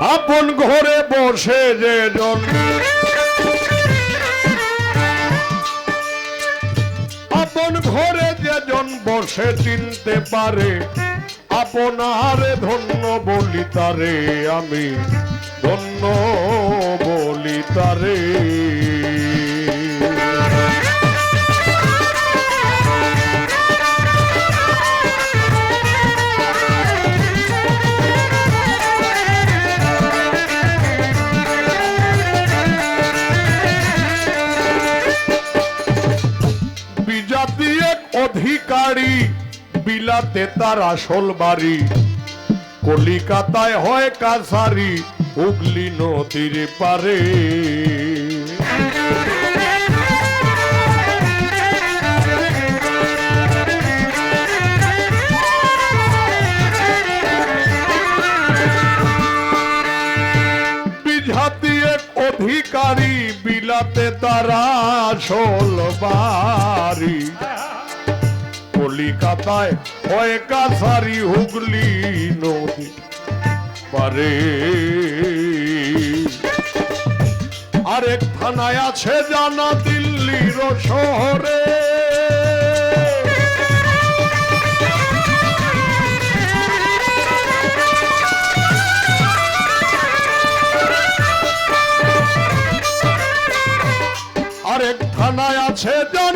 আপন ঘরে বসে যে জন। আপন ঘরে যেজন বসে চিনতে পারে আপনারে ধন্য বলি তারে, আমি ধন্য বলি তারে। বিলাতে তার আসল বাড়ি। কলিকাতায় হয় কাছারি, হুগলি নদীর পারে বিঝাতি এক অধিকারী, বিলাতে তারা আসল বাড়ি। কলিকাতায় হয় কাছারি হুগলি নদী পারে। আরেক থানায় আছে জানা দিল্লির শহরে। আরেক থানায় আছে জানা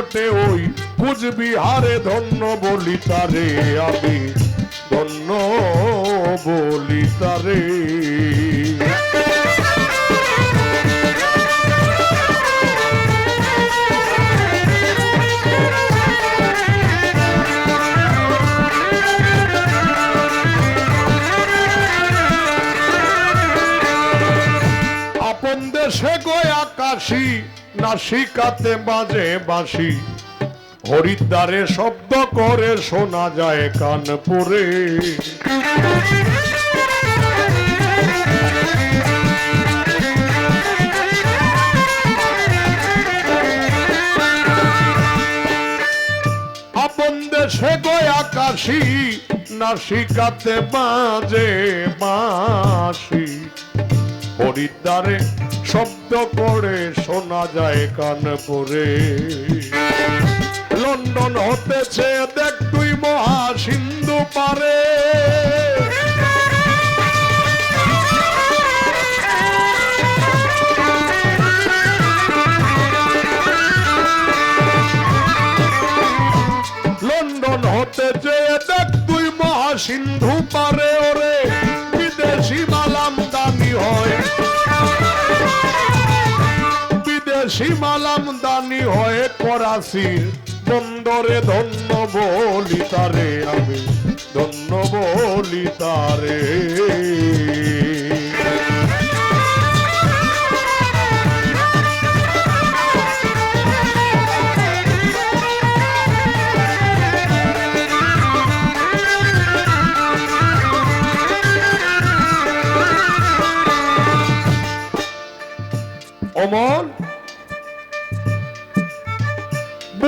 নিকটে ওই কুচবিহারে ধন্য বলি তারে আমি ধন্য বলি তারে আকাশি, নাসিকাতে বাজে বাঁশি। হরিদ্বারে শব্দ করে শোনা যায় কানপুরে আপন দেশে গয় আকাশি, নাসিকাতে বাজে বাঁশি। হরিদ্বারে শব্দ করে শোনা যায় কান পরে। লন্ডন হতেছে, দেখ তুই মহা সিন্ধু পারে। লন্ডন হতেছে, দেখ তুই মহা সিন্ধু পারে। বিদেশি মালাম দানি হয়ে করাসির বন্দরে ধন্য বলি তারে আমি ধন্য বলি তারে।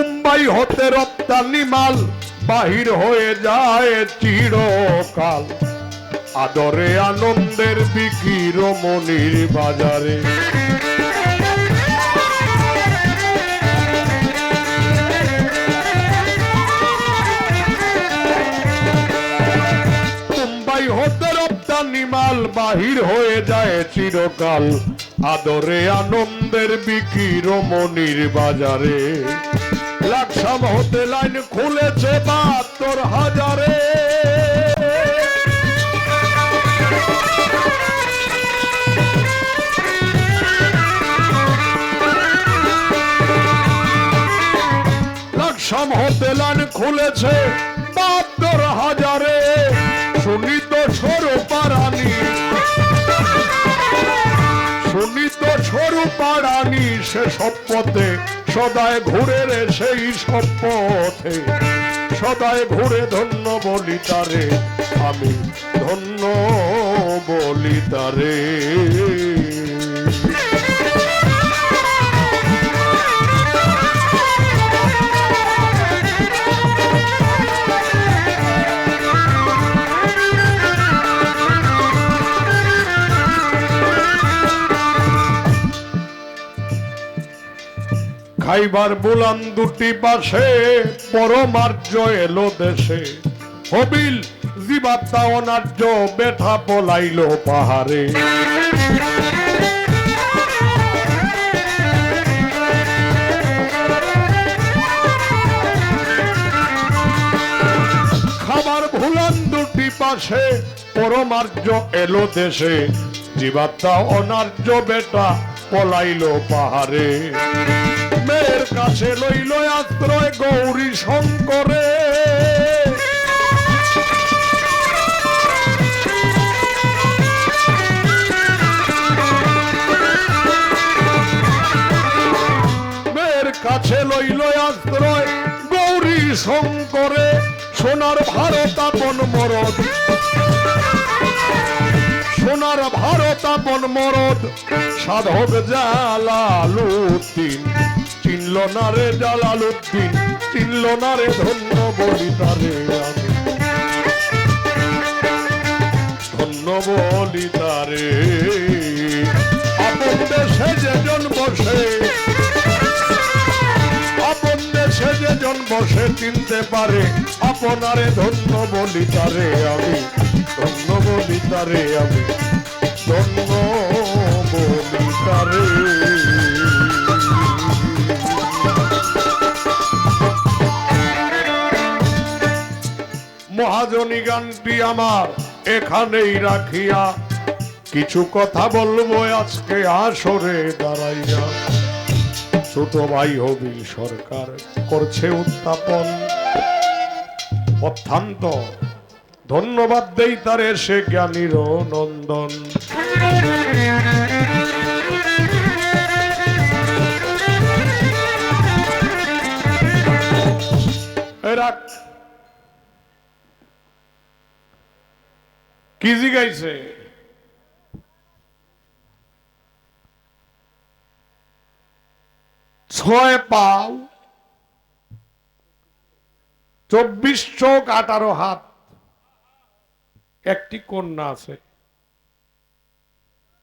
মুম্বাই হতে রপ্তানি মাল, বাহির হয়ে যায় চিরকাল। আদরে আনন্দের বিকির মনির বাজারে। মুম্বাই হতে রপ্তানি মাল, বাহির হয়ে যায় চিরকাল। আদরে আনন্দের বিকির মনির বাজারে। লাকসাম হতে লাইন খুলেছে বাহাত্তর হাজারে। লাকসাম হতে লাইন খুলেছে বাহাত্তর হাজারে। শুনি তো সরু পারানি শুনি তো সরু পারানি সে সব পথে সদায় ঘুরে রে সেই সব পথে। সদায় ঘুরে ধন্য বলি তারে, আমি ধন্য বলি তারে। খাইবার বুলান দুটি পাশে, পরমার্য এলো দেশে। হবিল জীবাত্মা অনার্য বেঠা পলাইল পাহাড়ে। খাবার ভুলান দুটি পাশে, পরমার্য এলো দেশে। জীবাত্মা অনার্য বেটা পলাইল পাহাড়ে। মেয়ের কাছে লইল আশ্রয় গৌরী শঙ্করে। কাছে লইল আশ্রয় গৌরী শঙ্করে, সোনার ভারত আপন মরদ। সোনার ভারত আপন মরদ, সাধক জালালুদ্দিন চিনল না রে জালালুদ্দিন চিনল না রে ধন্য বলি তারে আমি। ধন্য বলি তারে। আপন দেশে যেজন বসে আপন দেশে যেজন বসে চিনতে পারে, আপনারে ধন্য বলি তারে আমি। ধন্য বলি তারে আমি, ধন্য বলি তারে। মহাজনী গানটি আমার এখানেই রাখিয়া কিছু কথা বলব আজকে আসরে দাঁড়াইয়া। ছোট ভাই হবিল সরকার করছে উত্থাপন। অত্যন্ত ধন্যবাদ দেই তার সে জ্ঞানীর নন্দন। এরা কি জিগাইছে? ছয় পাও, চব্বিশ চোখ, আঠারো হাত। একটি কন্যা আছে।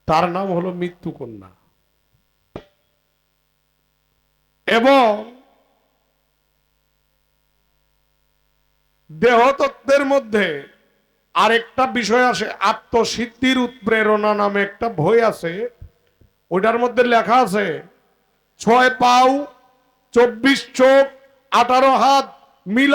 তার নাম হলো মৃত্যু কন্যা। এবং দেহতত্ত্বের মধ্যে আরেকটা বিষয় আছে, আত্মসিদ্ধির উৎপ্রেরণা নামে একটা বই আছে, ওইটার মধ্যে লেখা আছে, ছয় পাও, চব্বিশ চোখ, আঠারো হাত, মিলা